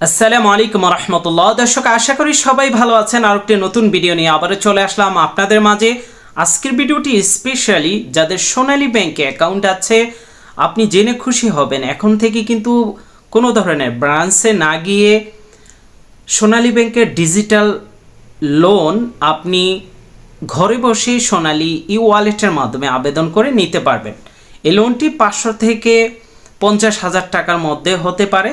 আসসালামু আলাইকুম রহমতুল্লাহ দর্শক, আশা করি সবাই ভালো আছেন। আর একটি নতুন ভিডিও নিয়ে আবারও চলে আসলাম আপনাদের মাঝে। আজকের ভিডিওটি স্পেশালি যাদের সোনালী ব্যাংকে অ্যাকাউন্ট আছে, আপনি জেনে খুশি হবেন। এখন থেকে কিন্তু কোনো ধরনের ব্রাঞ্চে না গিয়ে সোনালী ব্যাংকের ডিজিটাল লোন আপনি ঘরে বসে সোনালী ই ওয়ালেটের মাধ্যমে আবেদন করে নিতে পারবেন। এই লোনটি পাঁচশো থেকে পঞ্চাশ হাজার টাকার মধ্যে হতে পারে।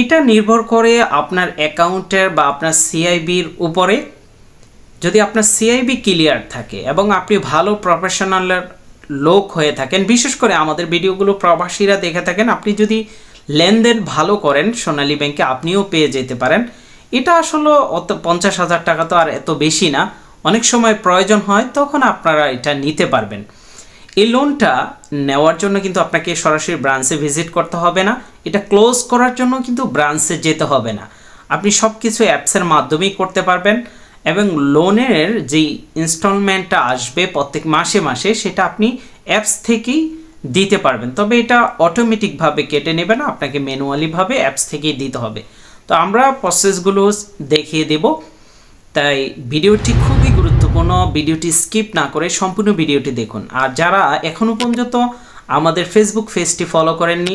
এটা নির্ভর করে আপনার অ্যাকাউন্টের বা আপনার সিআইবির উপরে যদি আপনার সিআইবি ক্লিয়ার থাকে এবং আপনি ভালো প্রফেশনালের লোক হয়ে থাকেন, বিশেষ করে আমাদের ভিডিওগুলো প্রবাসীরা দেখে থাকেন, আপনি যদি লেনদেন ভালো করেন সোনালী ব্যাংকে আপনিও পেয়ে যেতে পারেন। এটা আসলে অত পঞ্চাশ হাজার টাকা তো আর এত বেশি না। অনেক সময় প্রয়োজন হয়, তখন আপনারা এটা নিতে পারবেন। এই লোনটা নেওয়ার জন্য কিন্তু আপনাকে সরাসরি ব্রাঞ্চে ভিজিট করতে হবে না। এটা ক্লোজ করার জন্য কিন্তু ব্রাঞ্চে যেতে হবে না। আপনি সব কিছু অ্যাপসের মাধ্যমেই করতে পারবেন এবং লোনের যেই ইনস্টলমেন্টটা আসবে প্রত্যেক মাসে মাসে, সেটা আপনি অ্যাপস থেকেই দিতে পারবেন। তবে এটা অটোমেটিকভাবে কেটে নেবে না, আপনাকে ম্যানুয়ালিভাবে অ্যাপস থেকেই দিতে হবে। তো আমরা প্রসেসগুলো দেখিয়ে দেব। তাই ভিডিওটি খুবই গুরুত্বপূর্ণ ভিডিওটি স্কিপ না করে সম্পূর্ণ ভিডিওটি দেখুন। আর যারা এখনও পর্যন্ত আমাদের ফেসবুক পেজটি ফলো করেননি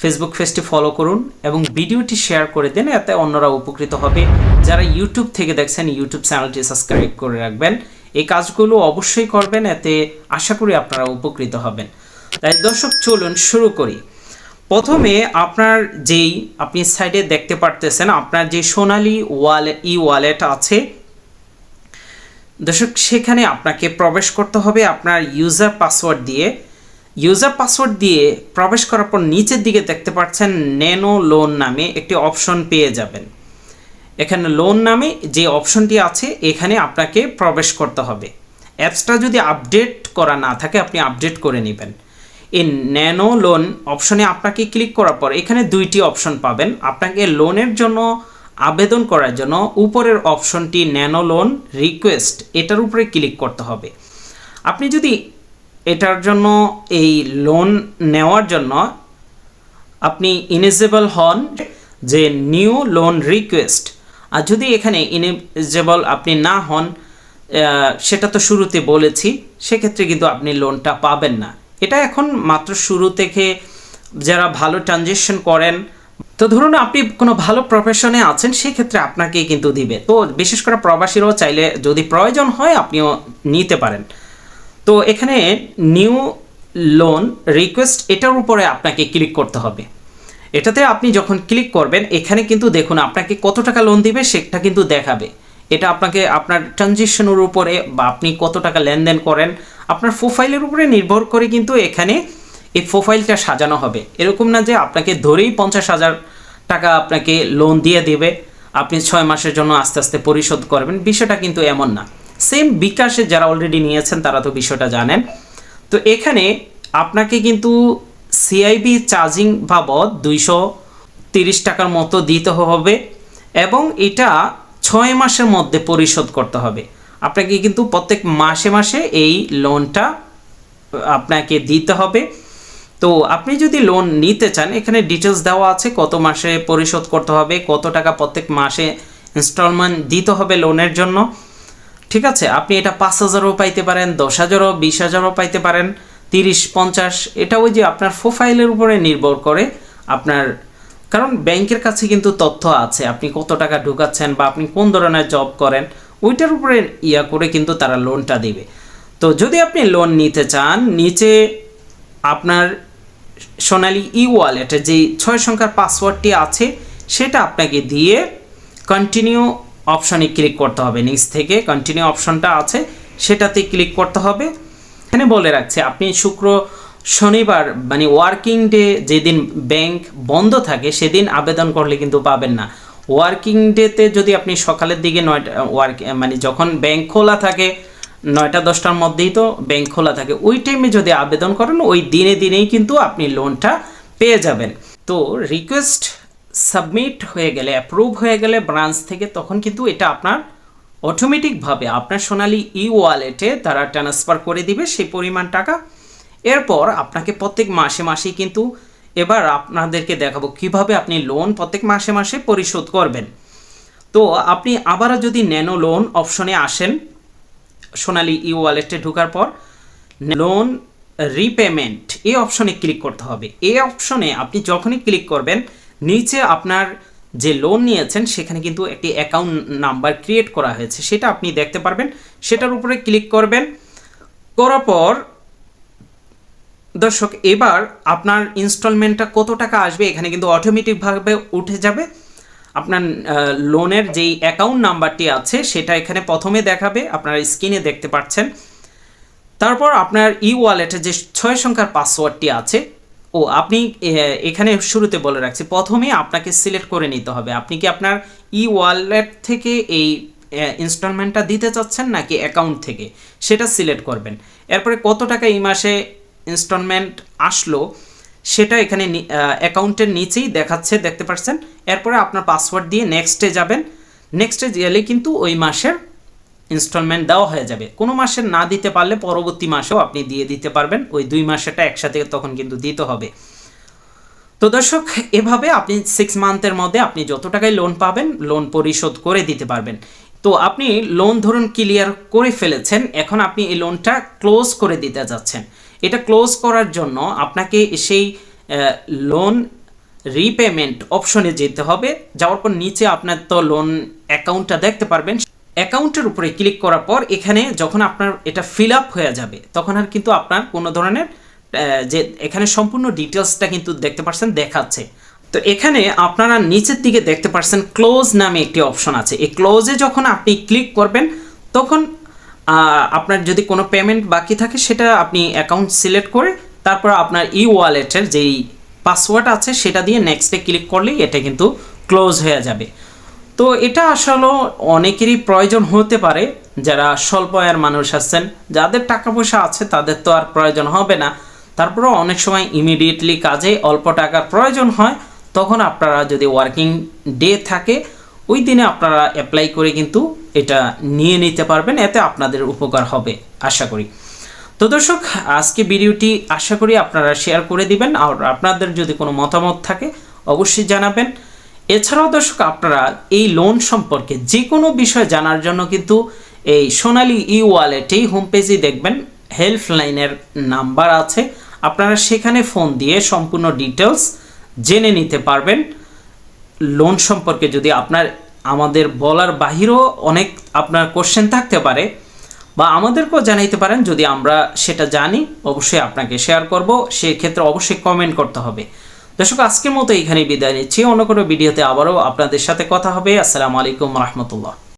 ফেসবুক পেজটি ফলো করুন এবং ভিডিওটি শেয়ার করে দেন, এতে অন্যরা উপকৃত হবে। যারা ইউটিউব থেকে দেখছেন ইউটিউব চ্যানেলটি সাবস্ক্রাইব করে রাখবেন। এই কাজগুলো অবশ্যই করবেন, এতে আশা করি আপনারা উপকৃত হবেন। তাই দর্শক, চলুন শুরু করি। প্রথমে আপনার যেই আপনি সাইডে দেখতে পারতেছেন, আপনার যে সোনালী ওয়ালেট ই ওয়ালেট আছে দর্শক, সেখানে আপনাকে প্রবেশ করতে হবে আপনার ইউজার পাসওয়ার্ড দিয়ে। ইউজার পাসওয়ার্ড দিয়ে প্রবেশ করার পর নিচের দিকে দেখতে পাচ্ছেন ন্যানো লোন নামে একটি অপশন পেয়ে যাবেন। এখানে লোন নামে যে অপশনটি আছে, এখানে আপনাকে প্রবেশ করতে হবে। অ্যাপসটা যদি আপডেট করা না থাকে, আপনি আপডেট করে নেবেন। এই ন্যানো লোন অপশনে আপনাকে ক্লিক করার পর এখানে দুইটি অপশন পাবেন। আপনাকে লোনের জন্য আবেদন করার জন্য উপরের অপশনটি ন্যানো লোন রিকোয়েস্ট, এটার উপরে ক্লিক করতে হবে। আপনি যদি এটার জন্য এই লোন নেওয়ার জন্য আপনি ইনেজেবল হন, যে নিউ লোন রিকোয়েস্ট, আর যদি এখানে ইনেজেবল আপনি না হন সেটা তো শুরুতে বলেছি, সেক্ষেত্রে কিন্তু আপনি লোনটা পাবেন না। এটা এখন মাত্র শুরু থেকে যারা ভালো ট্রানজেকশন করেন তো ধরুন আপনি কোনো ভালো প্রফেশনে আছেন, সেক্ষেত্রে আপনাকে কিন্তু দিবে। তো বিশেষ করে প্রবাসীরাও চাইলে যদি প্রয়োজন হয়, আপনিও নিতে পারেন। তো এখানে নিউ লোন রিকোয়েস্ট এটার উপরে আপনাকে ক্লিক করতে হবে। এটাতে আপনি যখন ক্লিক করবেন, এখানে কিন্তু দেখুন আপনাকে কত টাকা লোন দিবে, সেটা কিন্তু দেখাবে। এটা আপনাকে আপনার ট্রানজেকশনের উপরে বা আপনি কত টাকা লেনদেন করেন, আপনার প্রোফাইলের উপরে নির্ভর করে কিন্তু এখানে এই প্রোফাইলটা সাজানো হবে। এরকম না যে আপনাকে ধরেই পঞ্চাশ হাজার টাকা আপনাকে লোন দিয়ে দেবে। আপনি ছয় মাসের জন্য আস্তে আস্তে পরিশোধ করবেন। বিষয়টা কিন্তু এমন না। সেম বিকাশে যারা অলরেডি নিয়েছেন, তারা তো বিষয়টা জানেন। তো এখানে আপনাকে কিন্তু সিআইবি চার্জিং বাবদ দুইশো তিরিশ টাকার মতো দিতে হবে এবং এটা ছয় মাসের মধ্যে পরিশোধ করতে হবে। আপনাকে কিন্তু প্রত্যেক মাসে মাসে এই লোনটা আপনাকে দিতে হবে। তো আপনি যদি লোন নিতে চান, এখানে ডিটেলস দেওয়া আছে কত মাসে পরিশোধ করতে হবে, কত টাকা প্রত্যেক মাসে ইনস্টলমেন্ট দিতে হবে লোনের জন্য। ঠিক আছে, আপনি এটা পাঁচ হাজারও পাইতে পারেন, দশ হাজারও, বিশ হাজারও পাইতে পারেন, তিরিশ, পঞ্চাশ, এটা ওই যে আপনার প্রোফাইলের উপরে নির্ভর করে আপনার, কারণ ব্যাংকের কাছে কিন্তু তথ্য আছে, আপনি কত টাকা ঢুকাচ্ছেন বা আপনি কোন ধরনের জব করেন, ওইটার উপরে ইয়া করে কিন্তু তারা লোনটা দিবে। তো যদি আপনি লোন নিতে চান, নিচে আপনার সোনালী ই ওয়ালেটে যে ছয় সংখ্যার পাসওয়ার্ডটি আছে, সেটা আপনাকে দিয়ে কন্টিনিউ অপশনে ক্লিক করতে হবে। নিচ থেকে কন্টিনিউ অপশনটা আছে, সেটাতে ক্লিক করতে হবে। এখানে বলে রাখছে, আপনি শুক্র, শনিবার মানে ওয়ার্কিং ডে যেদিন ব্যাংক বন্ধ থাকে, সেদিন আবেদন করলে কিন্তু পাবেন না। ওয়ার্কিং ডেতে যদি আপনি সকালের দিকে নয়টা ওয়ার্ক মানে যখন ব্যাংক খোলা থাকে নয়টা দশটার মধ্যেই তো ব্যাংক খোলা থাকে। ওই টাইমে যদি আবেদন করেন, ওই দিনে দিনেই কিন্তু আপনি লোনটা পেয়ে যাবেন। তো রিকোয়েস্ট সাবমিট হয়ে গেলে অ্যাপ্রুভ হয়ে গেলে ব্রাঞ্চ থেকে তখন কিন্তু এটা আপনার অটোমেটিকভাবে আপনার সোনালি ই ওয়ালেটে তারা ট্রান্সফার করে দিবে সেই পরিমাণ টাকা। এরপর আপনাকে প্রত্যেক মাসে মাসে কিন্তু এবার আপনাদেরকে দেখাবো কীভাবে আপনি লোন প্রত্যেক মাসে মাসে পরিশোধ করবেন। তো আপনি আবারও যদি ন্যানো লোন অপশনে আসেন সোনালি ই ওয়ালেটে ঢোকার পর লোন রিপেমেন্ট এই অপশনে ক্লিক করতে হবে। এই অপশনে আপনি যখনই ক্লিক করবেন, নিচে আপনার যে লোন নিয়েছেন, সেখানে কিন্তু একটি অ্যাকাউন্ট নাম্বার ক্রিয়েট করা হয়েছে। সেটা আপনি দেখতে পারবেন। সেটার উপরে ক্লিক করবেন। করার পর দর্শক, এবার আপনার ইনস্টলমেন্টটা কত টাকা আসবে, এখানে কিন্তু অটোমেটিকভাবে উঠে যাবে। আপনার লোনের যেই অ্যাকাউন্ট নাম্বারটি আছে, সেটা এখানে প্রথমে দেখাবে, আপনার স্ক্রিনে দেখতে পাচ্ছেন। তারপর আপনার ই ওয়ালেটে যে ছয় সংখ্যার পাসওয়ার্ডটি আছে, ও আপনি এখানে শুরুতে বলে রাখছি, প্রথমে আপনাকে সিলেক্ট করে নিতে হবে। আপনি কি আপনার ই ওয়ালেট থেকে এই ইনস্টলমেন্টটা দিতে চাচ্ছেন, নাকি অ্যাকাউন্ট থেকে? সেটা সিলেক্ট করবেন। এরপরে কত টাকা এই মাসে ইনস্টলমেন্ট আসলো? সেটা এখানে অ্যাকাউন্টের নিচেই দেখাচ্ছে, দেখতে পাচ্ছেন এরপরে আপনার পাসওয়ার্ড দিয়ে নেক্সটে যাবেন। নেক্সটে গেলে কিন্তু ওই মাসের ইনস্টলমেন্ট দেওয়া হয়ে যাবে। কোনো মাসের না দিতে পারলে পরবর্তী মাসেও আপনি দিয়ে দিতে পারবেন। ওই দুই মাসেরটা একসাথে তখন কিন্তু দিতে হবে। তো দর্শক, এভাবে আপনি সিক্স মান্থের মধ্যে আপনি যত টাকায় লোন পাবেন লোন পরিশোধ করে দিতে পারবেন। তো আপনি লোন ধরুন ক্লিয়ার করে ফেলেছেন, এখন আপনি এই লোনটা ক্লোজ করে দিতে যাচ্ছেন। এটা ক্লোজ করার জন্য আপনাকে সেই লোন রিপেমেন্ট অপশনে যেতে হবে। যাওয়ার পর নিচে আপনার তো লোন অ্যাকাউন্টটা দেখতে পারবেন। অ্যাকাউন্টের উপরে ক্লিক করার পর এখানে যখন আপনার এটা ফিল আপ হয়ে যাবে, তখন আর কিন্তু আপনার কোনো ধরনের যে এখানে সম্পূর্ণ ডিটেলসটা কিন্তু দেখতে পাচ্ছেন দেখাচ্ছে। তো এখানে আপনারা নিচের দিকে দেখতে পাচ্ছেন ক্লোজ নামে একটি অপশন আছে। এই ক্লোজে যখন আপনি ক্লিক করবেন, তখন আপনার যদি কোনো পেমেন্ট বাকি থাকে, সেটা আপনি অ্যাকাউন্ট সিলেক্ট করে তারপর আপনার ই ওয়ালেটের যেই পাসওয়ার্ড আছে, সেটা দিয়ে নেক্সটে ক্লিক করলেই এটা কিন্তু ক্লোজ হয়ে যাবে। তো এটা আসলে অনেকেরই প্রয়োজন হতে পারে, যারা স্বল্প আয়ের মানুষ আছেন। যাদের টাকা পয়সা আছে, তাদের তো আর প্রয়োজন হবে না। তারপরেও অনেক সময় ইমিডিয়েটলি কাজে অল্প টাকার প্রয়োজন হয়, তখন আপনারা যদি ওয়ার্কিং ডে থাকে, ওই দিনে আপনারা অ্যাপ্লাই করে কিন্তু এটা নিয়ে নিতে পারবেন, এতে আপনাদের উপকার হবে, আশা করি। তো দর্শক, আজকে ভিডিওটি আশা করি আপনারা শেয়ার করে দিবেন, আর আপনাদের যদি কোনো মতামত থাকে, অবশ্যই জানাবেন। এছাড়াও দর্শক, আপনারা এই লোন সম্পর্কে যে কোনো বিষয় জানার জন্য কিন্তু এই সোনালি ই ওয়ালেটেই হোম পেজেই দেখবেন হেল্পলাইনের নাম্বার আছে। আপনারা সেখানে ফোন দিয়ে সম্পূর্ণ ডিটেলস জেনে নিতে পারবেন। লোন সম্পর্কে যদি আপনার আমাদের বলার বাহিরেও অনেক আপনার কোশ্চেন থাকতে পারে বা আমাদেরকেও জানাইতে পারেন যদি আমরা সেটা জানি, অবশ্যই আপনাকে শেয়ার করব। সেই ক্ষেত্রে অবশ্যই কমেন্ট করতে হবে। দর্শক, আজকের মতো এখানেই বিদায় নিচ্ছি। অন্য কোনো ভিডিওতে আবারও আপনাদের সাথে কথা হবে। আসসালামু আলাইকুম রহমতুল্লাহ।